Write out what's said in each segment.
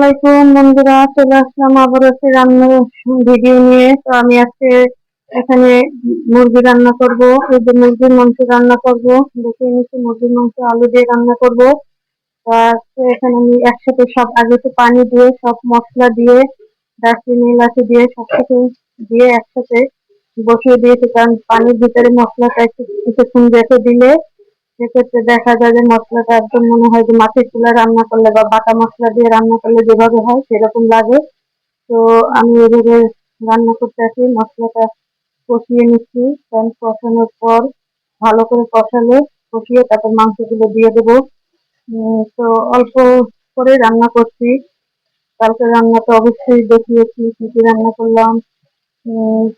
আসসালামাইকুম বন্ধুরা, চলে আসলাম আবার একটি রান্নার ভিডিও নিয়ে। তো আমি আজকে এখানে মুরগি রান্না করব, এই যে মুরগির মাংস রান্না করব, দেখে নিচ্ছি মুরগির মাংস, আলু দিয়ে রান্না করব। এখানে আমি একসাথে সব, আগে তো পানি দিয়ে, সব মশলা দিয়ে, দারচিনি, এলাচি দিয়ে সব কিছু দিয়ে একসাথে বসিয়ে দিয়েছি। কারণ পানির ভিতরে মশলাটা একটু কিছুক্ষণ রেখে দিলে সেক্ষেত্রে দেখা যায় যে মশলাটা একদম মনে হয় যে মাটির চুলা রান্না করলে বা বাটা মশলা দিয়ে রান্না করলে যেভাবে হয় সেরকম লাগে। তো আমি এভাবে রান্না করতে আসি, মশলাটা কষিয়ে নিচ্ছি। কারণ কষানোর পর ভালো করে কষালে কষিয়ে তারপর মাংসগুলো দিয়ে দেবো। তো অল্প করে রান্না করছি। কালকে রান্না তো অবশ্যই দেখিয়েছি, কি কি রান্না করলাম।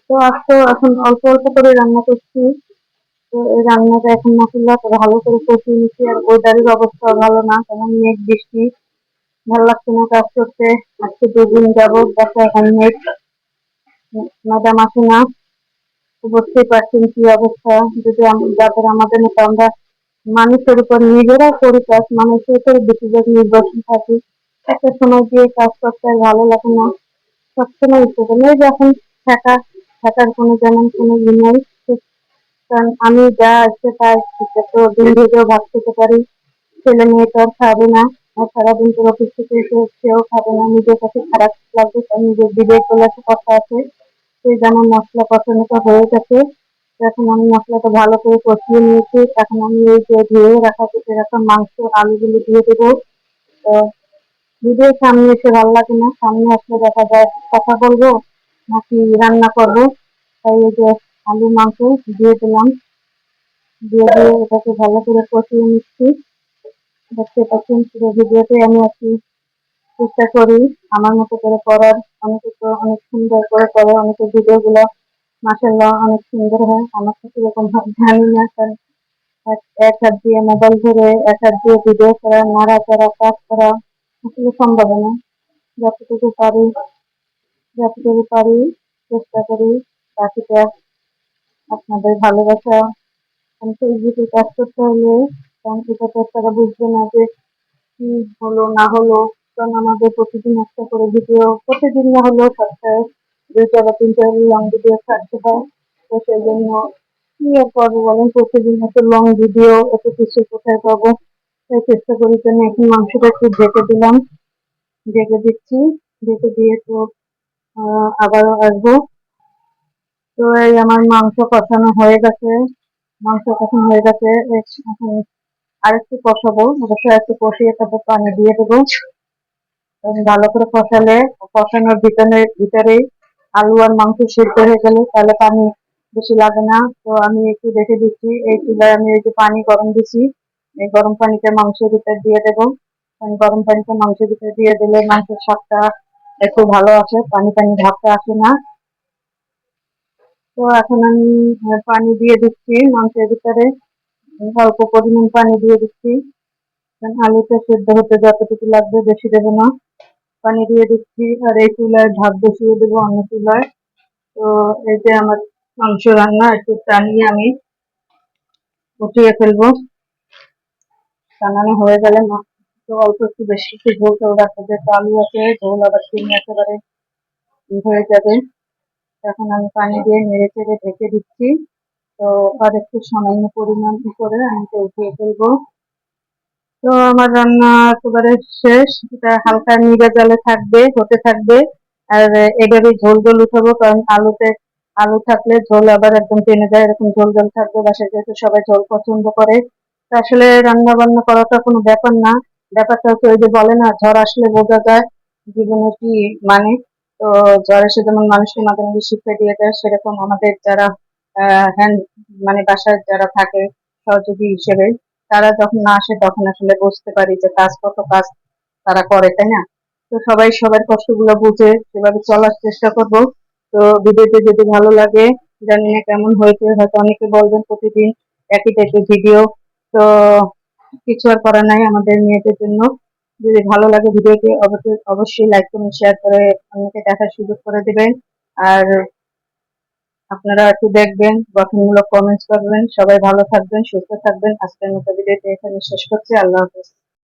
তো আজ তো এখন অল্প অল্প করে রান্না করছি। রান্নাটা এখন মশলা ভালো করে কষিয়ে নিচ্ছি আর ওয়েদারের অবস্থা ভালো না কারণ মেঘ বৃষ্টি। ভালো লাগছে না কাজ করতে। আজকে দুদিন যাব দেখা এখন মেঘ। ম্যাডাম আসে না। বুঝতেই পারছেন কি অবস্থা। যদি যাদের আমাদের মতো আমরা মানুষের উপর নিজেরা করি কাজ, মানুষের উপর বেশিরভাগ নির্ভরশীল থাকি, একটা সময় দিয়ে কাজ করতে ভালো লাগে না। সবসময় ইচ্ছে করে। যখন থাকা, থাকার কোনো যেমন কোনো ই নেই। কারণ আমি যা আছে তাই তো দিন ভেজেও ভাত খেতে পারি। ছেলে মেয়ে তো আর খাবে না। আর সারাদিন তো অফিস থেকে এসে সেও খাবে না। নিজের কাছে খারাপ লাগবে, তাই নিজের দিদির চলে আসে কথা আছে। সেই যেন মশলা কষানোটা হয়ে গেছে এখন আমি মশলাটা ভালো করে কষিয়ে নিয়েছি। এখন আমি এই যে ধুয়ে রাখা, কেটে রাখা মাংস, আলুগুলো দিয়ে দেবো। তো ভিডিও সামনে এসে ভালো লাগে না। সামনে আসলে দেখা যায়, কথা বলব নাকি রান্না করব? তাই এই যে আলু, মাংস দিয়ে দিলাম। দিয়ে দিয়ে এটাকে ভালো করে কষিয়ে নিচ্ছি। দেখতে পাচ্ছেন পুরো ভিডিওতে আমি আছি চেষ্টা করি আমার মতো করে করার। অনেকে তো অনেক সুন্দর করে করে, অনেকে ভিডিওগুলো মাসাল্লাহ অনেক সুন্দর হয়। আমার তো সেরকম জানি না, কারণ এক হাত দিয়ে মোবাইল ধরে, এক হাত দিয়ে ভিডিও করা নাড়া করা কাজ করা আসলে সম্ভব না। যতটুকু পারি যতটুকু পারি চেষ্টা করি, বাকিটা আপনাদের ভালোবাসা। ফেসবুকে কাজ করতে হলে কারণ তারা বুঝবে না যে কি হলো, না হলো, কারণ আমাদের প্রতিদিন একটা করে ভিডিও প্রতিদিন না হলেও সপ্তাহে দুইটা বা তিনটা লং ভিডিও ছাড়তে হয়। তো সেই জন্য কি আর করব বলেন, প্রতিদিন এত লং ভিডিও এত কিছু কোথায় পাবো? তাই চেষ্টা করি জন্য এখন মাংসটা একটু ঢেকে দিলাম। ঢেকে দিচ্ছি, ঢেকে দিয়ে তো আবারও আসব। তো এই আমার মাংস কষানো হয়ে গেছে। মাংস কষানো হয়ে গেছে। এখন আরেকটু কষাবো। অবশ্যই একটু কষিয়ে তারপর পানি দিয়ে দেবো। ভালো করে কষালে, কষানোর ভিতরে ভিতরে আলু আর মাংস সিদ্ধ হয়ে গেলে তাহলে পানি বেশি লাগে না। তো আমি একটু দেখে দিচ্ছি। এই চুলায় আমি এই যে পানি গরম দিচ্ছি এই গরম পানিতে মাংসের ভিতরে দিয়ে দেবো। গরম পানিতে মাংসের ভিতরে দিয়ে দিলে মাংসের স্বাদটা একটু ভালো আসে। পানি পানি ভাবটা আসে না। তো এখন আমি পানি দিয়ে দিচ্ছি, মাংসের ভিতরে। অল্প পরিমাণ পানি দিয়ে দিচ্ছি। আলুটা সেদ্ধ হতে যতটুকু লাগবে বেশি দেবো না। পানি দিয়ে দিচ্ছি, আর এই চুলায় ঢাক বসিয়ে দেবো অন্য চুলায়। তো এই যে আমার মাংস রান্না, একটু টানিয়ে আমি উঠিয়ে ফেলব। টানানো হয়ে গেলে তো অল্প একটু বেশি একটু ঝোল করে রাখতে যে আলু আছে, ঝোল আবার চিনি একেবারে হয়ে যাবে। এখন আমি পানি দিয়ে নেড়ে চেড়ে ঢেকে দিচ্ছি। তো আর একটু সামান্য পরিমাণ করে আমি তো উঠিয়ে ফেলব। তো আমার রান্না একেবারে শেষ। এটা হালকা নিগা জলে থাকবে, হতে থাকবে। আর এভাবে ঝোল ঝোল উঠাবো, কারণ আলুতে আলু থাকলে ঝোল আবার একদম টেনে যায়, এরকম ঝোল ঝোল থাকবে। বাসায় যেহেতু সবাই ঝোল পছন্দ করে। আসলে রান্না বান্না করাটা কোনো ব্যাপার না। ব্যাপারটা হচ্ছে ওই যে বলে না, ঝড় আসলে বোঝা যায়। জীবনে কি মানে তো যারা মানুষকে মাঝে মাঝে শিক্ষা দিয়ে দেয় সেরকম আমাদের যারা হ্যান্ড মানে বাসায় যারা থাকে, সহযোগী হিসেবে, তারা যখন না আসে তখন আসলে বুঝতে পারি যে কাজ কত কাজ তারা করে, তাই না? তো সবাই সবার কষ্টগুলো বুঝে সেভাবে চলার চেষ্টা করব। তো ভিডিওতে যদি ভালো লাগে জানি না কেমন হয়েছে, হয়তো অনেকে বলবেন প্রতিদিন একই টাইপের ভিডিও তো কিছু আর করা নাই আমাদের মেয়েদের জন্য। যদি ভালো লাগে ভিডিওটি, অবশ্যই অবশ্যই লাইক করুন শেয়ার করে অন্যকে দেখার সুযোগ করে দেবেন। আর আপনারা একটু দেখবেন, গঠনমূলক কমেন্টস করবেন। সবাই ভালো থাকবেন, সুস্থ থাকবেন। আজকের মতো ভিডিওটি এখানে শেষ করছি। আল্লাহ হাফিজ।